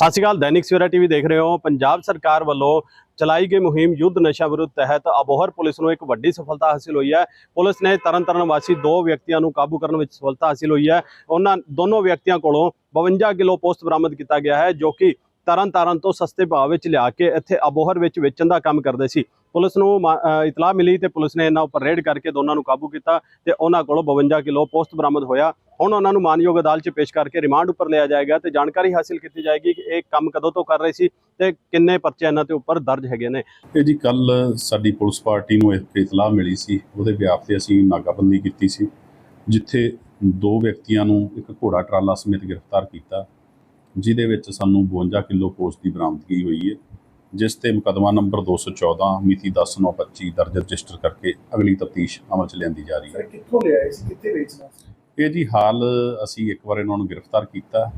ਸਤਿ ਸ਼੍ਰੀ ਅਕਾਲ, ਦੈਨਿਕ ਸਵੇਰਾ ਟੀਵੀ ਦੇਖ ਰਹੇ ਹੋ। ਪੰਜਾਬ ਸਰਕਾਰ ਵੱਲੋਂ ਚਲਾਈ ਗਈ ਮੁਹਿੰਮ ਯੁੱਧ ਨਸ਼ਾ ਵਿਰੁੱਧ ਤਹਿਤ ਅਬੋਹਰ ਪੁਲਿਸ ਨੂੰ ਇੱਕ ਵੱਡੀ ਸਫਲਤਾ ਹਾਸਿਲ ਹੋਈ ਹੈ। ਪੁਲਿਸ ਨੇ ਤਰਨਤਾਰਨ ਵਾਸੀ ਦੋ ਵਿਅਕਤੀਆਂ ਨੂੰ ਕਾਬੂ ਕਰਨ ਵਿੱਚ ਸਫਲਤਾ ਹਾਸਿਲ ਹੋਈ ਹੈ। ਉਹਨਾਂ ਦੋਨੋਂ ਵਿਅਕਤੀਆਂ ਕੋਲੋਂ 52 ਕਿਲੋ ਪੋਸਟ ਬਰਾਮਦ ਕੀਤਾ ਗਿਆ ਹੈ, ਜੋ ਕਿ ਤਰਨਤਾਰਨ ਤੋਂ ਸਸਤੇ ਭਾਅ ਵਿੱਚ ਲਿਆ ਕੇ ਇੱਥੇ ਅਬੋਹਰ ਵਿੱਚ ਵੇਚਣ ਦਾ ਕੰਮ ਕਰਦੇ ਸੀ। ਪੁਲਿਸ ਨੂੰ ਮਾ- ਇਤਲਾਹ ਮਿਲੀ ਤੇ ਪੁਲਿਸ ਨੇ ਇਹਨਾਂ ਉੱਪਰ ਰੇਡ ਕਰਕੇ ਦੋਨਾਂ ਨੂੰ ਕਾਬੂ ਕੀਤਾ ਤੇ ਉਹਨਾਂ ਕੋਲੋਂ 52 ਕਿਲੋ ਪੋਸਟ ਬਰਾਮਦ ਹੋਇਆ। ਹੁਣ ਉਹਨਾਂ ਨੂੰ ਮਾਨਯੋਗ ਅਦਾਲਤ 'ਚ ਪੇਸ਼ ਕਰਕੇ ਰਿਮਾਂਡ ਉੱਪਰ ਲਿਆ ਜਾਏਗਾ ਤੇ ਜਾਣਕਾਰੀ ਹਾਸਿਲ ਕੀਤੀ ਜਾਏਗੀ ਕਿ ਇਹ ਕੰਮ ਕਦੋਂ ਤੋਂ ਕਰ ਰਹੇ ਸੀ ਤੇ ਕਿੰਨੇ ਪਰਚੇ ਇਹਨਾਂ ਤੇ ਉੱਪਰ ਦਰਜ ਹੈਗੇ ਨੇ। ਇਹ ਜੀ ਕੱਲ ਸਾਡੀ ਪੁਲਿਸ ਪਾਰਟੀ ਨੂੰ ਇੱਕ ਇਤਲਾਹ ਮਿਲੀ ਸੀ ਉਹਦੇ ਵਿਆਪ ਤੇ ਅਸੀਂ ਨਾਕਾਬੰਦੀ ਕੀਤੀ ਸੀ ਜਿੱਥੇ ਦੋ ਵਿਅਕਤੀਆਂ ਨੂੰ ਇੱਕ ਘੋੜਾ ਟਰਾਲਾ ਸਮੇਤ ਗ੍ਰਿਫਤਾਰ ਕੀਤਾ ਜਿਹਦੇ ਵਿੱਚ ਸਾਨੂੰ 52 ਕਿਲੋ ਪੋਸਟ ਦੀ ਬਰਾਮਦਗੀ ਹੋਈ ਹੈ ਜਿਸ ਤੇ ਮੁਕੱਦਮਾ ਨੰਬਰ 214 ਮਿਤੀ 10/9/25 ਦਰਜ ਰਜਿਸਟਰ ਕਰਕੇ ਅਗਲੀ ਤਫਤੀਸ਼ ਅਮਲ 'ਚ ਲਿਆਂਦੀ ਜਾ ਰਹੀ ਹੈ। ਕਿੱਥੋਂ ਲਿਆ ਇਸ ਕਿੱਥੇ ਵੇਚਣਾ ਸੀ? ਇਹ ਜੀ ਹਾਲ ਅਸੀਂ ਇੱਕ ਵਾਰ ਇਹਨਾਂ ਨੂੰ ਗ੍ਰਿਫਤਾਰ ਕੀਤਾ।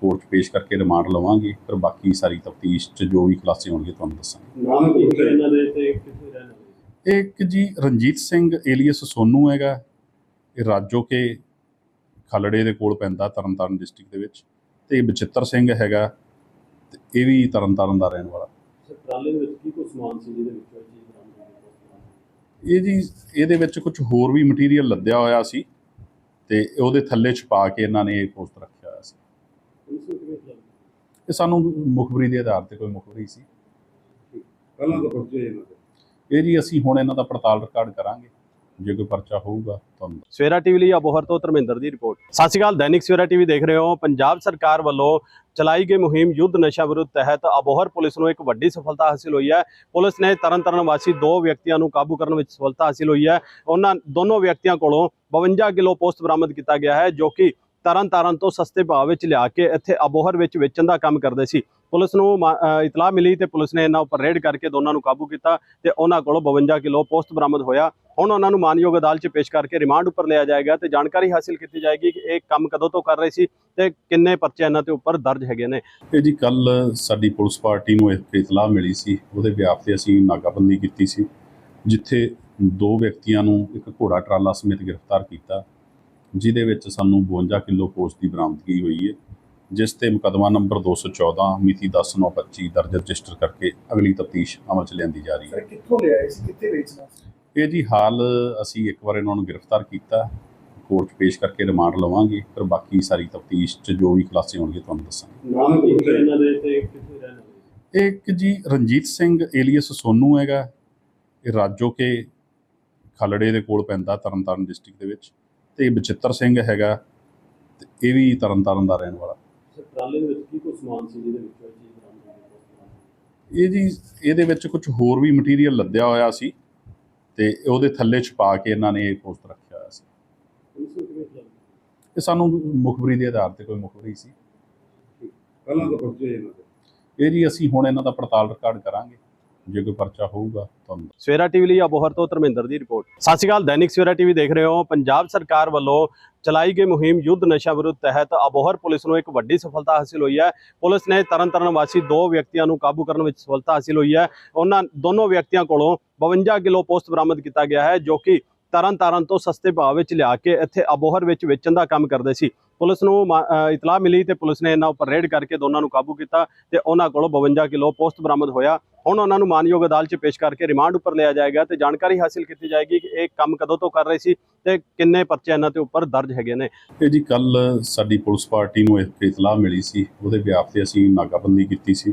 ਕੋਰਟ 'ਚ ਪੇਸ਼ ਕਰਕੇ ਰਿਮਾਂਡ ਲਵਾਂਗੇ ਫਿਰ ਬਾਕੀ ਸਾਰੀ ਤਫਤੀਸ਼ 'ਚ ਜੋ ਵੀ ਖੁਲਾਸੇ ਹੋਣਗੇ ਤੁਹਾਨੂੰ ਦੱਸਾਂਗੇ। ਨਾਮ ਕੀ ਹੈ? ਇਹਨਾਂ ਦੇ ਤੇ ਕਿੱਥੇ ਰਹਿਣ ਇੱਕ ਜੀ ਰਣਜੀਤ ਸਿੰਘ ਏਲੀਅਸ ਸੋਨੂ ਹੈਗਾ। ਇਹ ਰਾਜੋ ਕੇ ਖਲੜੇ ਦੇ ਕੋਲ ਪੈਂਦਾ ਤਰਨਤਾਰਨ ਡਿਸਟ੍ਰਿਕਟ ਦੇ ਵਿੱਚ। ਤੇ ਇਹ ਬਚਿੱਤਰ ਸਿੰਘ ਹੈਗਾ ਤੇ ਇਹ ਵੀ ਤਰਨਤਾਰਨ ਦਾ ਰਹਿਣ ਵਾਲਾ। ਟਰਾਲੇ ਦੇ ਵਿੱਚ ਕੀ ਕੁਝ ਸਮਾਨ ਸੀ ਜਿਹਦੇ ਵਿੱਚ ਇਹ ਚੀਜ਼ ਬਰਾਮਦ ਹੋਈ? ਇਹ ਜੀ ਇਹਦੇ ਵਿੱਚ ਕੁਝ ਹੋਰ ਵੀ ਮਟੀਰੀਅਲ ਲੱਦਿਆ ਹੋਇਆ ਸੀ। ਤੇ ਉਹਦੇ ਥੱਲੇ ਛਪਾ ਕੇ ਇਹਨਾਂ ਨੇ ਇਹ ਪੋਸਟ ਰੱਖਿਆ ਹੋਇਆ ਸੀ। ਇਹ ਸਾਨੂੰ ਮੁਖਬਰੀ ਦੇ ਆਧਾਰ ਤੇ ਕੋਈ ਮੁਖਬਰੀ ਸੀ। ਪਹਿਲਾਂ ਤਾਂ ਪਹੁੰਚੇ ਇਹਨਾਂ ਦੇ। ਇਹ ਜੀ ਅਸੀਂ ਹੁਣ ਇਹਨਾਂ ਦਾ ਪੜਤਾਲ ਰਿਕਾਰਡ ਕਰਾਂਗੇ। ਜੇ ਕੋਈ ਪਰਚਾ ਹੋਊਗਾ, ਤੁਹਾਨੂੰ ਸਵੇਰਾ ਟੀਵੀ ਲਈ ਅਬੋਹਰ ਤੋਂ ਧਰਮਿੰਦਰ ਦੀ ਰਿਪੋਰਟ। ਸਤਿ ਸ਼੍ਰੀ ਅਕਾਲ, ਦੈਨਿਕ ਸਵੇਰਾ ਟੀਵੀ ਦੇਖ ਰਹੇ ਹੋ। ਪੰਜਾਬ ਸਰਕਾਰ ਵੱਲੋਂ ਚਲਾਈ ਗਈ ਮੁਹਿੰਮ ਯੁੱਧ ਨਸ਼ਾ ਵਿਰੁੱਧ ਤਹਿਤ ਅਬੋਹਰ ਪੁਲਿਸ ਨੂੰ ਇੱਕ ਵੱਡੀ ਸਫਲਤਾ ਹਾਸਿਲ ਹੋਈ ਹੈ। ਪੁਲਿਸ ਨੇ ਤਰਨਤਾਰਨ ਵਾਸੀ ਦੋ ਵਿਅਕਤੀਆਂ ਨੂੰ ਕਾਬੂ ਕਰਨ ਵਿੱਚ ਸਫਲਤਾ ਹਾਸਿਲ ਹੋਈ ਹੈ। ਉਹਨਾਂ ਦੋਨੋਂ ਵਿਅਕਤੀਆਂ ਕੋਲੋਂ 52 ਕਿਲੋ ਪੋਸਟ ਬਰਾਮਦ ਕੀਤਾ ਗਿਆ ਹੈ, ਜੋ ਕਿ ਤਰਨਤਾਰਨ ਤੋਂ ਸਸਤੇ ਭਾਅ ਵਿੱਚ ਲਿਆ ਕੇ ਇੱਥੇ ਅਬੋਹਰ ਵਿੱਚ ਵੇਚਣ ਦਾ ਕੰਮ ਕਰਦੇ ਸੀ। ਪੁਲਿਸ ਨੂੰ ਮਾ- ਇਤਲਾਹ ਮਿਲੀ ਤੇ ਪੁਲਿਸ ਨੇ ਇਹਨਾਂ ਉੱਪਰ ਰੇਡ ਕਰਕੇ ਦੋਨਾਂ ਨੂੰ ਕਾਬੂ ਕੀਤਾ ਤੇ ਉਹਨਾਂ ਕੋਲੋਂ 52 ਕਿਲੋ ਪੋਸਟ ਬਰਾਮਦ ਹੋਇਆ। ਹੁਣ ਉਹਨਾਂ ਨੂੰ ਮਾਨਯੋਗ ਅਦਾਲਤ 'ਚ ਪੇਸ਼ ਕਰਕੇ ਰਿਮਾਂਡ ਉੱਪਰ ਲਿਆ ਜਾਏਗਾ ਤੇ ਜਾਣਕਾਰੀ ਹਾਸਿਲ ਕੀਤੀ ਜਾਏਗੀ ਕਿ ਇਹ ਕੰਮ ਕਦੋਂ ਤੋਂ ਕਰ ਰਹੇ ਸੀ ਤੇ ਕਿੰਨੇ ਪਰਚੇ ਇਹਨਾਂ ਤੇ ਉੱਪਰ ਦਰਜ ਹੈਗੇ ਨੇ। ਇਹ ਜੀ ਕੱਲ ਸਾਡੀ ਪੁਲਿਸ ਪਾਰਟੀ ਨੂੰ ਇੱਕ ਇਤਲਾਹ ਮਿਲੀ ਸੀ, ਉਹਦੇ ਵਿਆਪ ਤੇ ਅਸੀਂ ਨਾਕਾਬੰਦੀ ਕੀਤੀ ਸੀ, ਜਿੱਥੇ ਦੋ ਵਿਅਕਤੀਆਂ ਨੂੰ ਇੱਕ ਘੋੜਾ ਟਰਾਲਾ ਸਮੇਤ ਗ੍ਰਿਫਤਾਰ ਕੀਤਾ, ਜਿਹਦੇ ਵਿੱਚ ਸਾਨੂੰ 52 ਕਿਲੋ ਪੋਸਟ ਦੀ ਬਰਾਮਦਗੀ ਹੋਈ ਹੈ। ਜਿਸ ਤੇ ਮੁਕੱਦਮਾ ਨੰਬਰ 214 ਮਿਤੀ 10/9/25 ਦਰਜ ਰਜਿਸਟਰ ਕਰਕੇ ਅਗਲੀ ਤਫਤੀਸ਼ ਅਮਲ 'ਚ ਲਿਆਂਦੀ ਜਾ ਰਹੀ ਹੈ। ਕਿੱਥੋਂ ਲਿਆ ਇਸ ਕਿੱਥੇ ਵੇਚਣਾ ਸੀ? ਇਹ ਜੀ ਹਾਲ ਅਸੀਂ ਇੱਕ ਵਾਰ ਇਹਨਾਂ ਨੂੰ ਗ੍ਰਿਫਤਾਰ ਕੀਤਾ। ਕੋਰਟ 'ਚ ਪੇਸ਼ ਕਰਕੇ ਰਿਮਾਂਡ ਲਵਾਂਗੇ ਫਿਰ ਬਾਕੀ ਸਾਰੀ ਤਫਤੀਸ਼ 'ਚ ਜੋ ਵੀ ਖੁਲਾਸੇ ਹੋਣਗੇ ਤੁਹਾਨੂੰ ਦੱਸਾਂਗੇ। ਨਾਮ ਕੀ ਹੈ ਇਹਨਾਂ ਦੇ ਤੇ ਕਿੱਥੇ ਰਹਿਣ ਇੱਕ ਜੀ ਰਣਜੀਤ ਸਿੰਘ ਏਲੀਅਸ ਸੋਨੂ ਹੈਗਾ। ਇਹ ਰਾਜੋ ਕੇ ਖਲੜੇ ਦੇ ਕੋਲ ਪੈਂਦਾ ਤਰਨਤਾਰਨ ਡਿਸਟ੍ਰਿਕਟ ਦੇ ਵਿੱਚ। ਤੇ ਬਚਿੱਤਰ ਸਿੰਘ ਹੈਗਾ। ਤੇ ਇਹ ਵੀ ਤਰਨਤਾਰਨ ਦਾ ਰਹਿਣ ਵਾਲਾ। ਟਰਾਲੇ ਦੇ ਵਿੱਚ ਕੀ ਕੁਝ ਸਮਾਨ ਸੀ ਜਿਹਦੇ ਵਿੱਚ ਇਹ ਚੀਜ਼ ਬਰਾਮਦ ਹੋਈ? ਇਹ ਜੀ ਇਹਦੇ ਵਿੱਚ ਕੁਝ ਹੋਰ ਵੀ ਮਟੀਰੀਅਲ ਲੱਦਿਆ ਹੋਇਆ ਸੀ ਤੇ ਉਹਦੇ ਥੱਲੇ ਛਪਾ ਕੇ ਇਹਨਾਂ ਨੇ ਇਹ ਪੋਸਟ ਰੱਖਿਆ ਹੋਇਆ ਸੀ। ਇਹ ਸਾਨੂੰ ਮੁਖਬਰੀ ਦੇ ਆਧਾਰ ਤੇ ਕੋਈ ਮੁਖਬਰੀ ਸੀ। ਪਹਿਲਾਂ ਤਾਂ ਪਹੁੰਚੇ ਇਹਨਾਂ ਦੇ। ਇਹ ਜੀ ਅਸੀਂ ਹੁਣ ਇਹਨਾਂ ਦਾ ਪੜਤਾਲ ਰਿਕਾਰਡ ਕਰਾਂਗੇ। ਜੇ ਕੋਈ ਪਰਚਾ ਹੋਊਗਾ, ਤੁਹਾਨੂੰ ਸਵੇਰਾ ਟੀਵੀ ਲਈ ਅਬੋਹਰ ਤੋਂ ਧਰਮਿੰਦਰ ਦੀ ਰਿਪੋਰਟ। ਸਤਿ ਸ਼੍ਰੀ ਅਕਾਲ, ਦੈਨਿਕ ਸਵੇਰਾ ਟੀਵੀ ਦੇਖ ਰਹੇ ਹੋ। ਪੰਜਾਬ ਸਰਕਾਰ ਵੱਲੋਂ ਚਲਾਈ ਗਈ ਮੁਹਿੰਮ ਯੁੱਧ ਨਸ਼ਾ ਵਿਰੁੱਧ ਤਹਿਤ ਅਬੋਹਰ ਪੁਲਿਸ ਨੂੰ ਇੱਕ ਵੱਡੀ ਸਫਲਤਾ ਹਾਸਿਲ ਹੋਈ ਹੈ। ਪੁਲਿਸ ਨੇ ਤਰਨਤਾਰਨ ਵਾਸੀ ਦੋ ਵਿਅਕਤੀਆਂ ਨੂੰ ਕਾਬੂ ਕਰਨ ਵਿੱਚ ਸਫਲਤਾ ਹਾਸਿਲ ਹੋਈ ਹੈ। ਉਹਨਾਂ ਦੋਨੋਂ ਵਿਅਕਤੀਆਂ ਕੋਲੋਂ 52 ਕਿਲੋ ਪੋਸਟ ਬਰਾਮਦ ਕੀਤਾ ਗਿਆ ਹੈ, ਜੋ ਕਿ ਤਰਨਤਾਰਨ ਤੋਂ ਸਸਤੇ ਭਾਅ ਵਿੱਚ ਲਿਆ ਕੇ ਇੱਥੇ ਅਬੋਹਰ ਵਿੱਚ ਵੇਚਣ ਦਾ ਕੰਮ ਕਰਦੇ ਸੀ। ਪੁਲਿਸ ਨੂੰ ਮਾ- ਇਤਲਾਹ ਮਿਲੀ ਤੇ ਪੁਲਿਸ ਨੇ ਇਹਨਾਂ ਉੱਪਰ ਰੇਡ ਕਰਕੇ ਦੋਨਾਂ ਨੂੰ ਕਾਬੂ ਕੀਤਾ ਤੇ ਉਹਨਾਂ ਕੋਲੋਂ 52 ਕਿਲੋ ਪੋਸਟ ਬਰਾਮਦ ਹੋਇਆ। ਹੁਣ ਉਹਨਾਂ ਨੂੰ ਮਾਨਯੋਗ ਅਦਾਲਤ 'ਚ ਪੇਸ਼ ਕਰਕੇ ਰਿਮਾਂਡ ਉੱਪਰ ਲਿਆ ਜਾਏਗਾ ਤੇ ਜਾਣਕਾਰੀ ਹਾਸਿਲ ਕੀਤੀ ਜਾਏਗੀ ਕਿ ਇਹ ਕੰਮ ਕਦੋਂ ਤੋਂ ਕਰ ਰਹੇ ਸੀ ਤੇ ਕਿੰਨੇ ਪਰਚੇ ਇਹਨਾਂ ਤੇ ਉੱਪਰ ਦਰਜ ਹੈਗੇ ਨੇ। ਇਹ ਜੀ ਕੱਲ ਸਾਡੀ ਪੁਲਿਸ ਪਾਰਟੀ ਨੂੰ ਇੱਕ ਇਤਲਾਹ ਮਿਲੀ ਸੀ। ਉਹਦੇ ਵਿਆਪ ਤੇ ਅਸੀਂ ਨਾਕਾਬੰਦੀ ਕੀਤੀ ਸੀ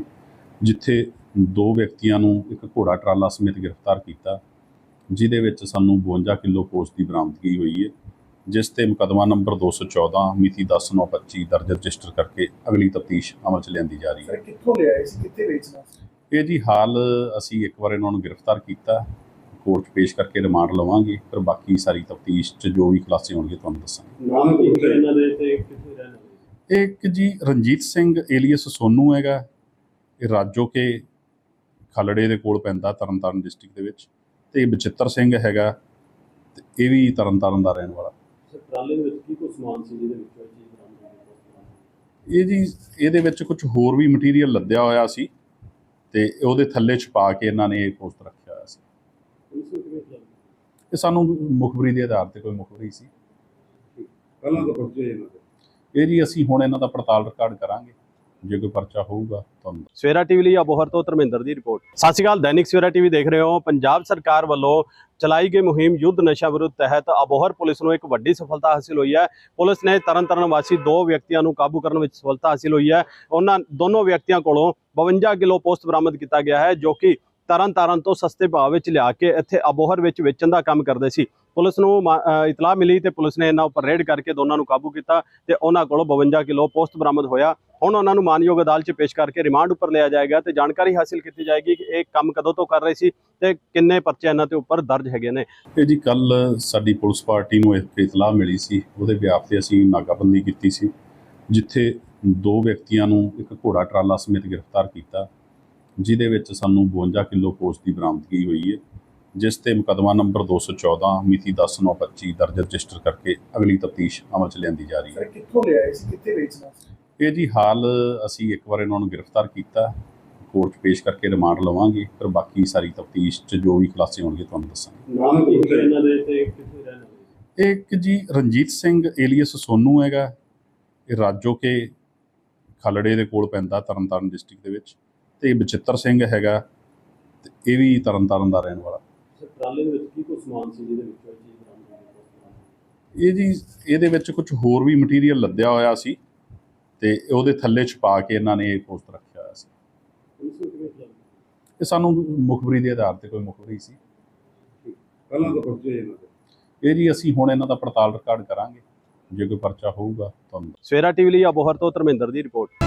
ਜਿੱਥੇ ਦੋ ਵਿਅਕਤੀਆਂ ਨੂੰ ਇੱਕ ਘੋੜਾ ਟਰਾਲਾ ਸਮੇਤ ਗ੍ਰਿਫਤਾਰ ਕੀਤਾ ਜਿਹਦੇ ਵਿੱਚ ਸਾਨੂੰ 52 ਕਿਲੋ ਪੋਸਟ ਦੀ ਬਰਾਮਦਗੀ ਹੋਈ ਹੈ ਜਿਸ ਤੇ ਮੁਕਦਮਾ ਨੰਬਰ 214 ਮਿਤੀ 10/9/25 ਦਰਜ ਰਜਿਸਟਰ ਕਰਕੇ ਅਗਲੀ ਤਫਤੀਸ਼ ਅਮਲ 'ਚ ਲਿਆਂਦੀ ਜਾ ਰਹੀ ਹੈ। ਕਿੱਥੋਂ ਲਿਆਏ ਸੀ? ਕਿੱਥੇ ਵੇਚਣਾ ਸੀ? ਇਹ ਜੀ ਹਾਲ ਅਸੀਂ ਇੱਕ ਵਾਰ ਇਹਨਾਂ ਨੂੰ ਗ੍ਰਿਫਤਾਰ ਕੀਤਾ। ਕੋਰਟ 'ਚ ਪੇਸ਼ ਕਰਕੇ ਰਿਮਾਂਡ ਲਵਾਂਗੇ ਫਿਰ ਬਾਕੀ ਸਾਰੀ ਤਫਤੀਸ਼ 'ਚ ਜੋ ਵੀ ਖੁਲਾਸੇ ਹੋਣਗੇ ਤੁਹਾਨੂੰ ਦੱਸਾਂਗੇ। ਨਾਮ ਇਹਨਾਂ ਦੇ ਤੇ ਕਿੱਥੇ ਰਹਿਣ ਇੱਕ ਜੀ ਰਣਜੀਤ ਸਿੰਘ ਏਲੀਅਸ ਸੋਨੂ ਹੈਗਾ। ਇਹ ਰਾਜੋ ਕੇ ਖਲੜੇ ਦੇ ਕੋਲ ਪੈਂਦਾ ਤਰਨਤਾਰਨ ਡਿਸਟ੍ਰਿਕਟ ਦੇ ਵਿੱਚ ਤੇ ਬਚਿੱਤਰ ਸਿੰਘ ਹੈਗਾ ਤੇ ਇਹ ਵੀ ਤਰਨਤਾਰਨ ਦਾ ਰਹਿਣ ਵਾਲਾ। ਟਰਾਲੇ ਦੇ ਵਿੱਚ ਕੀ ਕੁਝ ਸਮਾਨ ਸੀ ਜਿਹਦੇ ਵਿੱਚ ਇਹ ਚੀਜ਼ ਬਰਾਮਦ ਹੋਈ? ਇਹ ਜੀ ਇਹਦੇ ਵਿੱਚ ਕੁਝ ਹੋਰ ਵੀ ਮਟੀਰੀਅਲ ਲੱਦਿਆ ਹੋਇਆ ਸੀ। ਤੇ ਉਹਦੇ ਥੱਲੇ ਛਪਾ ਕੇ ਇਹਨਾਂ ਨੇ ਇਹ ਪੋਸਟ ਰੱਖਿਆ ਹੋਇਆ ਸੀ। ਇਹ ਸਾਨੂੰ ਮੁਖਬਰੀ ਦੇ ਆਧਾਰ ਤੇ ਕੋਈ ਮੁਖਬਰੀ ਸੀ। ਪਹਿਲਾਂ ਤਾਂ ਪਹੁੰਚੇ ਇਹਨਾਂ ਦੇ। ਇਹ ਜੀ ਅਸੀਂ ਹੁਣ ਇਹਨਾਂ ਦਾ ਪੜਤਾਲ ਰਿਕਾਰਡ ਕਰਾਂਗੇ। ਜੇ ਕੋਈ ਪਰਚਾ ਹੋਊਗਾ, ਤੁਹਾਨੂੰ ਸਵੇਰਾ ਟੀਵੀ ਲਈ ਅਬੋਹਰ ਤੋਂ ਧਰਮਿੰਦਰ ਦੀ ਰਿਪੋਰਟ। ਸਤਿ ਸ਼੍ਰੀ ਅਕਾਲ, ਦੈਨਿਕ ਸਵੇਰਾ ਟੀਵੀ ਦੇਖ ਰਹੇ ਹੋ। ਪੰਜਾਬ ਸਰਕਾਰ ਵੱਲੋਂ ਚਲਾਈ ਗਈ ਮੁਹਿੰਮ ਯੁੱਧ ਨਸ਼ਾ ਵਿਰੁੱਧ ਤਹਿਤ ਅਬੋਹਰ ਪੁਲਿਸ ਨੂੰ ਇੱਕ ਵੱਡੀ ਸਫਲਤਾ ਹਾਸਿਲ ਹੋਈ ਹੈ। ਪੁਲਿਸ ਨੇ ਤਰਨਤਾਰਨ ਵਾਸੀ ਦੋ ਵਿਅਕਤੀਆਂ ਨੂੰ ਕਾਬੂ ਕਰਨ ਵਿੱਚ ਸਫਲਤਾ ਹਾਸਿਲ ਹੋਈ ਹੈ। ਉਹਨਾਂ ਦੋਨੋਂ ਵਿਅਕਤੀਆਂ ਕੋਲੋਂ 52 ਕਿਲੋ ਪੋਸਟ ਬਰਾਮਦ ਕੀਤਾ ਗਿਆ ਹੈ, ਜੋ ਕਿ ਤਰਨ ਤਾਰਨ ਤੋਂ ਸਸਤੇ ਭਾਅ ਵਿੱਚ ਲਿਆ ਕੇ ਇੱਥੇ ਅਬੋਹਰ ਵਿੱਚ ਵੇਚਣ ਦਾ ਕੰਮ ਕਰਦੇ ਸੀ। ਪੁਲਿਸ ਨੂੰ ਮਾ- ਇਤਲਾਹ ਮਿਲੀ ਤੇ ਪੁਲਿਸ ਨੇ ਇਹਨਾਂ ਉੱਪਰ ਰੇਡ ਕਰਕੇ ਦੋਨਾਂ ਨੂੰ ਕਾਬੂ ਕੀਤਾ ਤੇ ਉਹਨਾਂ ਕੋਲੋਂ 52 ਕਿਲੋ ਪੋਸਟ ਬਰਾਮਦ ਹੋਇਆ। ਹੁਣ ਉਹਨਾਂ ਨੂੰ ਮਾਨਯੋਗ ਅਦਾਲਤ 'ਚ ਪੇਸ਼ ਕਰਕੇ ਰਿਮਾਂਡ ਉੱਪਰ ਲਿਆ ਜਾਏਗਾ ਤੇ ਜਾਣਕਾਰੀ ਹਾਸਿਲ ਕੀਤੀ ਜਾਏਗੀ ਕਿ ਇਹ ਕੰਮ ਕਦੋਂ ਤੋਂ ਕਰ ਰਹੇ ਸੀ ਤੇ ਕਿੰਨੇ ਪਰਚੇ ਇਹਨਾਂ ਤੇ ਉੱਪਰ ਦਰਜ ਹੈਗੇ ਨੇ। ਇਹ ਜੀ ਕੱਲ ਸਾਡੀ ਪੁਲਿਸ ਪਾਰਟੀ ਨੂੰ ਇੱਕ ਇਤਲਾਹ ਮਿਲੀ ਸੀ, ਉਹਦੇ ਵਿਆਪ ਤੇ ਅਸੀਂ ਨਾਕਾਬੰਦੀ ਕੀਤੀ ਸੀ, ਜਿੱਥੇ ਦੋ ਵਿਅਕਤੀਆਂ ਨੂੰ ਇੱਕ ਘੋੜਾ ਟਰਾਲਾ ਸਮੇਤ ਗ੍ਰਿਫਤਾਰ ਕੀਤਾ ਜਿਹਦੇ ਵਿੱਚ ਸਾਨੂੰ 52 ਕਿਲੋ ਪੋਸਟ ਦੀ ਬਰਾਮਦਗੀ ਹੋਈ ਹੈ ਜਿਸ ਤੇ ਮੁਕਦਮਾ ਨੰਬਰ 214 ਮਿਤੀ 10/9/25 ਦਰਜ ਰਜਿਸਟਰ ਕਰਕੇ ਅਗਲੀ ਤਫਤੀਸ਼ ਅਮਲ 'ਚ ਲਿਆਂਦੀ ਜਾ ਰਹੀ ਹੈ। ਕਿੱਥੋਂ ਲਿਆਏ ਸੀ? ਕਿੱਥੇ ਵੇਚਣਾ ਸੀ? ਇਹ ਜੀ ਹਾਲ ਅਸੀਂ ਇੱਕ ਵਾਰ ਇਹਨਾਂ ਨੂੰ ਗ੍ਰਿਫਤਾਰ ਕੀਤਾ ਕੋਰਟ 'ਚ ਪੇਸ਼ ਕਰਕੇ ਰਿਮਾਂਡ ਲਵਾਂਗੇ ਫਿਰ ਬਾਕੀ ਸਾਰੀ ਤਫਤੀਸ਼ 'ਚ ਜੋ ਵੀ ਖੁਲਾਸੇ ਹੋਣਗੇ ਤੁਹਾਨੂੰ ਦੱਸਾਂਗੇ। ਨਾਮ ਇਹਨਾਂ ਦੇ ਤੇ ਕਿੱਥੇ ਰਹਿਣ ਇੱਕ ਜੀ ਰਣਜੀਤ ਸਿੰਘ ਏਲੀਅਸ ਸੋਨੂ ਹੈਗਾ ਇਹ ਰਾਜੋ ਕੇ ਖਲੜੇ ਦੇ ਕੋਲ ਪੈਂਦਾ ਤਰਨਤਾਰਨ ਡਿਸਟ੍ਰਿਕਟ ਦੇ ਵਿੱਚ। ਤੇ ਬਚਿੱਤਰ ਸਿੰਘ ਹੈਗਾ ਤੇ ਇਹ ਵੀ ਤਰਨਤਾਰਨ ਦਾ ਰਹਿਣ ਵਾਲਾ। ਟਰਾਲੇ ਦੇ ਵਿੱਚ ਕੀ ਕੁਝ ਸਮਾਨ ਸੀ ਜਿਹਦੇ ਵਿੱਚ ਇਹ ਜੀ ਇਹਦੇ ਵਿੱਚ ਕੁਝ ਹੋਰ ਵੀ ਮਟੀਰੀਅਲ ਲੱਦਿਆ ਹੋਇਆ ਸੀ ਤੇ ਉਹਦੇ ਥੱਲੇ ਛਪਾ ਕੇ ਇਹਨਾਂ ਨੇ ਇਹ ਪੋਸਟ ਰੱਖਿਆ ਹੋਇਆ ਸੀ। ਇਹ ਸਾਨੂੰ ਮੁਖਬਰੀ ਦੇ ਆਧਾਰ ਤੇ ਕੋਈ ਮੁਖਬਰੀ ਸੀ। ਪਹਿਲਾਂ ਤਾਂ ਪਹੁੰਚੇ ਇਹਨਾਂ ਦੇ। ਇਹ ਜੀ ਅਸੀਂ ਹੁਣ ਇਹਨਾਂ ਦਾ ਪੜਤਾਲ ਰਿਕਾਰਡ ਕਰਾਂਗੇ। ਜੇ ਕੋਈ ਪਰਚਾ ਹੋਊਗਾ ਤੁਹਾਨੂੰ ਸਵੇਰਾ ਟੀਵੀ ਲਈ ਅਬੋਹਰ ਤੋਂ ਧਰਮਿੰਦਰ ਦੀ ਰਿਪੋਰਟ।